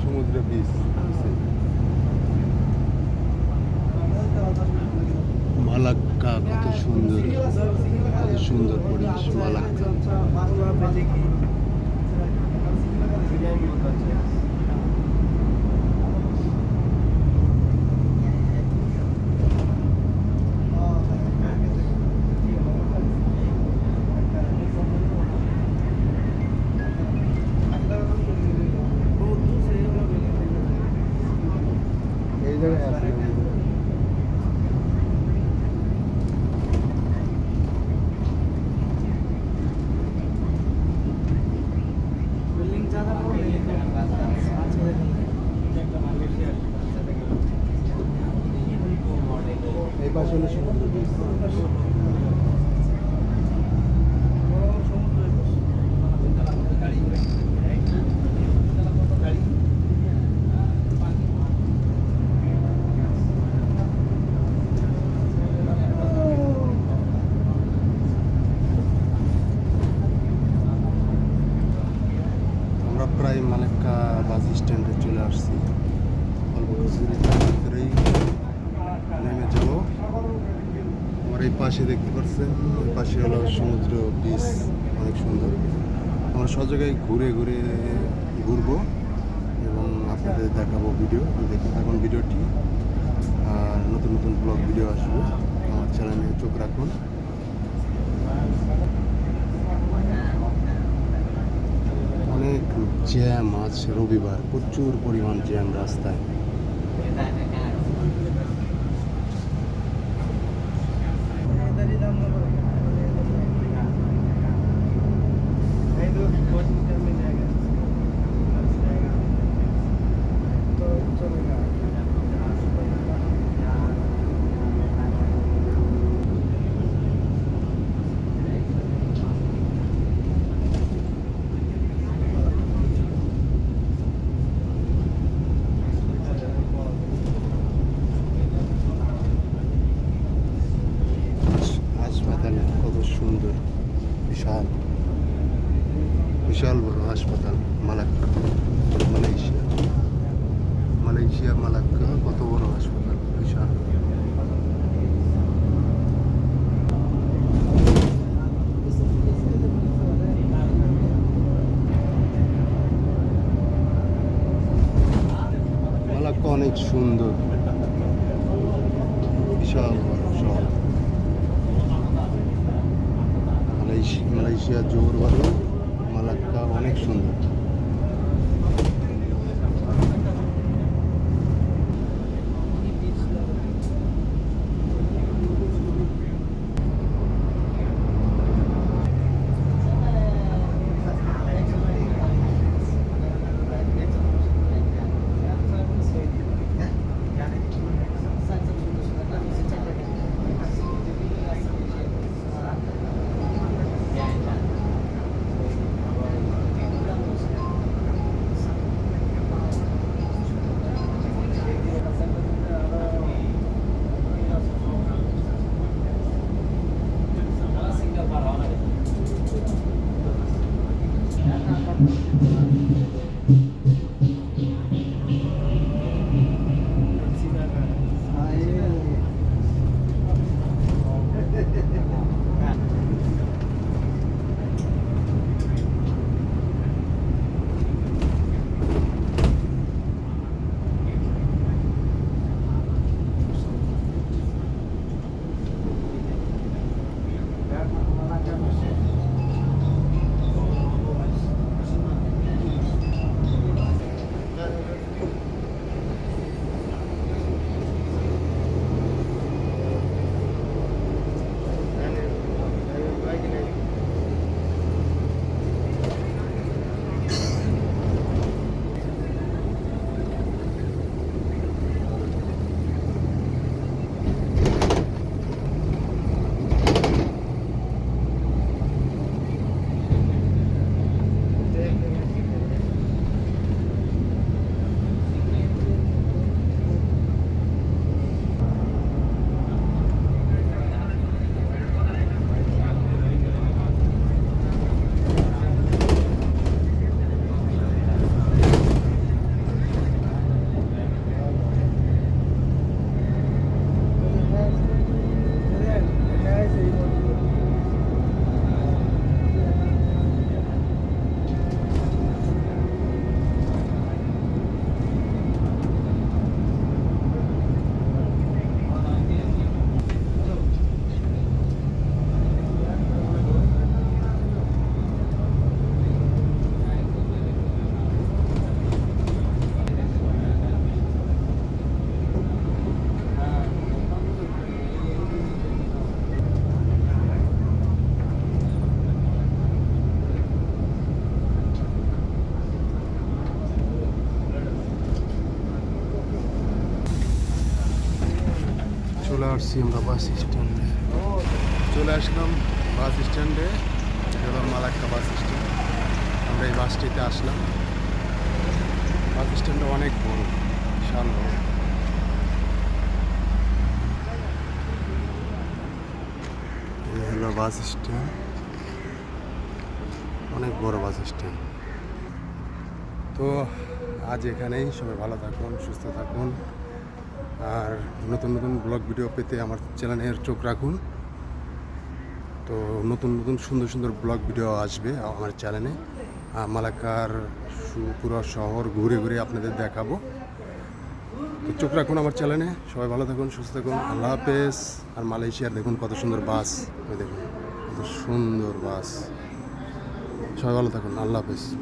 সমুদ্রে মালাক্কা কত সুন্দর কত সুন্দর পরিবেশ মালাক্কা। এই পাশে হলো সমুদ্র বিচ আমরা প্রায় মালেক্কা বাস স্ট্যান্ডে চলে আসছি অল্প কিছুদিনের ভিতরেই নেমে যাব আমার এই পাশে দেখতে পাচ্ছেন পাশে হলো সমুদ্র বিচ অনেক সুন্দর। আমরা সব জায়গায় ঘুরে ঘুরে ঘুরবো এবং আপনাদের দেখাবো ভিডিও দেখতে থাকুন ভিডিওটি। আর নতুন নতুন ব্লগ ভিডিও আসবে। আমার চ্যানেলে চোখ রাখুন। অনেক জ্যাম আছে রবিবার। প্রচুর পরিমাণ জ্যাম রাস্তায়। বিশাল। বিশাল বড় হাসপাতাল, মালাক্কা। মালয়েশিয়া। মালয়েশিয়া, মালাক্কা, কত বড় হাসপাতাল, বিশাল। মালাক্কা অনেক সুন্দর বিশাল বড় শহর মালয়েশিয়া মালয়েশিয়া জোর আসছি আমরা বাস স্ট্যান্ডে। চলে আসলাম বাস স্ট্যান্ডে হলো মালাক্কা বাস স্ট্যান্ড। আমরা এই বাসটিতে আসলাম। বাস স্ট্যান্ডটা অনেক বড়, বিশাল বড়। এই হলো বাস স্ট্যান্ড। অনেক বড় বাস স্ট্যান্ড। তো আজ এখানেই সবাই ভালো থাকুন, সুস্থ থাকুন। আর নতুন নতুন ব্লগ ভিডিও পেতে আমার চ্যানেলের চোখ রাখুন। তো নতুন নতুন সুন্দর সুন্দর ব্লগ ভিডিও আসবে আমার চ্যানেলে। সু- পুরো শহর ঘুরে ঘুরে আপনাদের দেখাবো। তো চোখ রাখুন আমার চ্যানেলে। সবাই ভালো থাকুন, সুস্থ থাকুন। আল্লাহ হাফেজ। আর মালয়েশিয়ার দেখুন কত সুন্দর বাস। ওই দেখুন, কত সুন্দর বাস। সবাই ভালো থাকুন। আল্লাহ হাফেজ।